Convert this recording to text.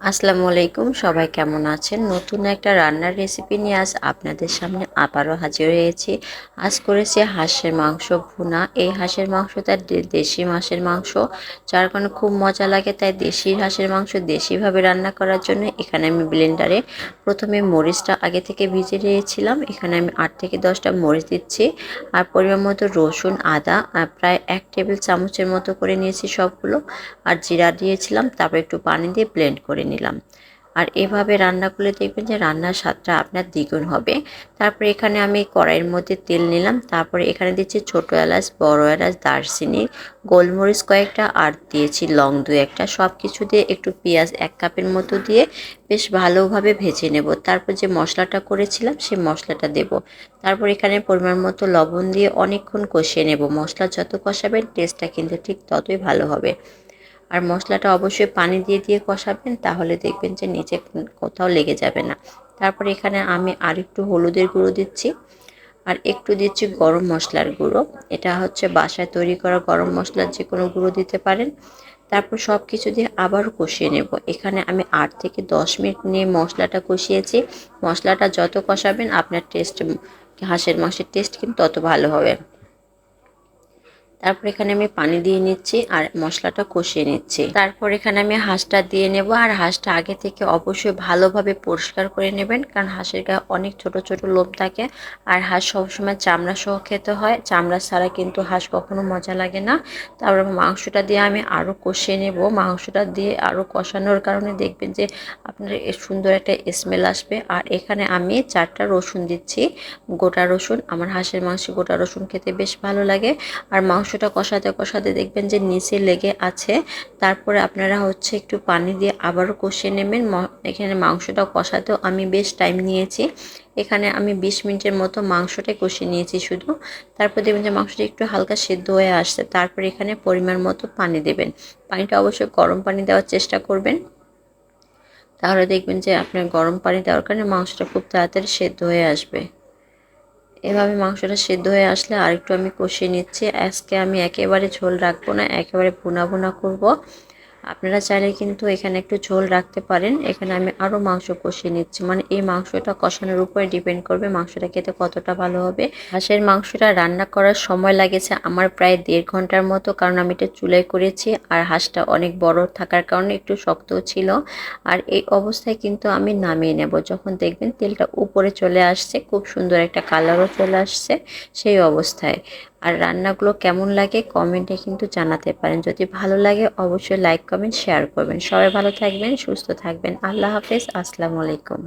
আসসালামু আলাইকুম, সবাই কেমন আছেন? নতুন একটা রান্নার রেসিপি নিয়ে আজ আপনাদের সামনে আবারও হাজির হয়েছি। আজ করেছি হাঁসের মাংস ভুনা। এই হাঁসের মাংসটা দেশি হাঁসের মাংস, যার কারণে খুব মজা লাগে। তাই দেশি হাঁসের মাংস দেশিভাবে রান্না করার জন্য এখানে আমি ব্লেন্ডারে প্রথমে মরিচটা আগে থেকে ভিজে নিয়েছিলাম। এখানে আমি আট থেকে দশটা মরিচ দিচ্ছি। আর পরিমাণ মতো রসুন, আদা প্রায় এক টেবিল চামচের মতো করে নিয়েছি সবগুলো। আর জিরা দিয়েছিলাম, তারপর একটু পানি দিয়ে ব্লেন্ড করে নিলাম। আর এভাবে রান্না করলে দেখবেন যে রান্নার স্বাদটা আপনার দ্বিগুণ হবে। তারপরে এখানে আমি কড়াইয়ের মধ্যে তেল নিলাম। তারপরে এখানে দিচ্ছি ছোটো এলাচ, বড় এলাচ, দারচিনি, গোলমরিচ কয়েকটা আর দিয়েছি লং দু একটা। সব কিছু দিয়ে একটু পেঁয়াজ এক কাপের মতো দিয়ে বেশ ভালোভাবে ভেজে নেব। তারপর যে মশলাটা করেছিলাম সেই মশলাটা দেব। তারপর এখানে পরিমাণ মতো লবণ দিয়ে অনেকক্ষণ কষিয়ে নেব। মশলা যত কষাবেন টেস্টটা কিন্তু ঠিক ততই ভালো হবে। আর মশলাটা অবশ্যই পানি দিয়ে দিয়ে কষাবেন, তাহলে দেখবেন যে নিচে কোথাও লেগে যাবে না। তারপর এখানে আমি আর একটু হলুদের গুঁড়ো দিচ্ছি। আর একটু দিচ্ছি গরম মশলার গুঁড়ো। এটা হচ্ছে বাসায় তৈরি করা গরম মশলার যে কোনো গুঁড়ো দিতে পারেন। তারপর সব কিছু দিয়ে আবারও কষিয়ে নেব। এখানে আমি আট থেকে দশ মিনিট নিয়ে মশলাটা কষিয়েছি। মশলাটা যত কষাবেন, আপনার টেস্ট, হাঁসের মাংসের টেস্ট কিন্তু তত ভালো হবে। তারপর এখানে আমি পানি দিয়ে নিচ্ছি আর মশলাটা কষিয়ে নিচ্ছি। তারপর এখানে আমি হাঁসটা দিয়ে নেব আর হাঁসটা আগে থেকে অবশ্যই ভালোভাবে পরিষ্কার করে নেবেন কারণ হাঁসের গায়ে অনেক ছোট ছোট লোম থাকে আর হাঁস সবসময় চামড়া সহ খেতে হয়। চামড়া ছাড়া কিন্তু হাঁস কখনো মজা লাগে না। তারপর মাংসটা দিয়ে আমি আরও কষিয়ে নেব। মাংসটা দিয়ে আরও কষানোর কারণে দেখবেন যে আপনার সুন্দর একটা স্মেল আসবে। আর এখানে আমি চারটা রসুন দিচ্ছি। গোটা রসুন, আমার হাঁসের মাংস গোটা রসুন খেতে বেশ ভালো লাগে। আর মাংসটা কষাতে কষাতে দেখবেন যে নিচে লেগে আছে। তারপরে আপনারা হচ্ছে একটু পানি দিয়ে আবারও কষিয়ে নেবেন। এখানে মাংসটা কষাতেও আমি বেশ টাইম নিয়েছি। এখানে আমি বিশ মিনিটের মতো মাংসটাই কষিয়ে নিয়েছি শুধু। তারপর দেখবেন যে মাংসটা একটু হালকা সিদ্ধ হয়ে আসছে। তারপর এখানে পরিমাণ মতো পানি দেবেন। পানিটা অবশ্যই গরম পানি দেওয়ার চেষ্টা করবেন। তাহলে দেখবেন যে আপনার গরম পানি দেওয়ার কারণে মাংসটা খুব তাড়াতাড়ি সেদ্ধ হয়ে আসবে। এভাবে মাংসটা সেদ্ধ হয়ে আসলে আরেকটু আমি কষিয়ে নিচ্ছি। আজকে আমি একেবারে ঝোল রাখব না, একেবারে ভুনা ভুনা করব। আপনারা চাইলে কিন্তু এখানে একটু ঝোল রাখতে পারেন। এখানে আমি আরও মাংস কষিয়ে নিচ্ছি। মানে এই মাংসটা কষানোর উপরে ডিপেন্ড করবে মাংসটা খেতে কতটা ভালো হবে। হাঁসের মাংসটা রান্না করার সময় লাগেছে আমার প্রায় দেড় ঘণ্টার মতো, কারণ আমি এটা চুলায় করেছি আর হাঁসটা অনেক বড় থাকার কারণে একটু শক্ত ছিল। আর এই অবস্থায় কিন্তু আমি নামিয়ে নেব। যখন দেখবেন তেলটা উপরে চলে আসছে, খুব সুন্দর একটা কালারও চলে আসছে সেই অবস্থায়। আর রান্নাগুলো কেমন লাগে কমেন্টে কিন্তু জানাতে পারেন। যদি ভালো লাগে অবশ্যই লাইক কমেন্ট শেয়ার করবেন। সবাই ভালো থাকবেন সুস্থ থাকবেন। আল্লাহ হাফেজ আসসালামু আলাইকুম।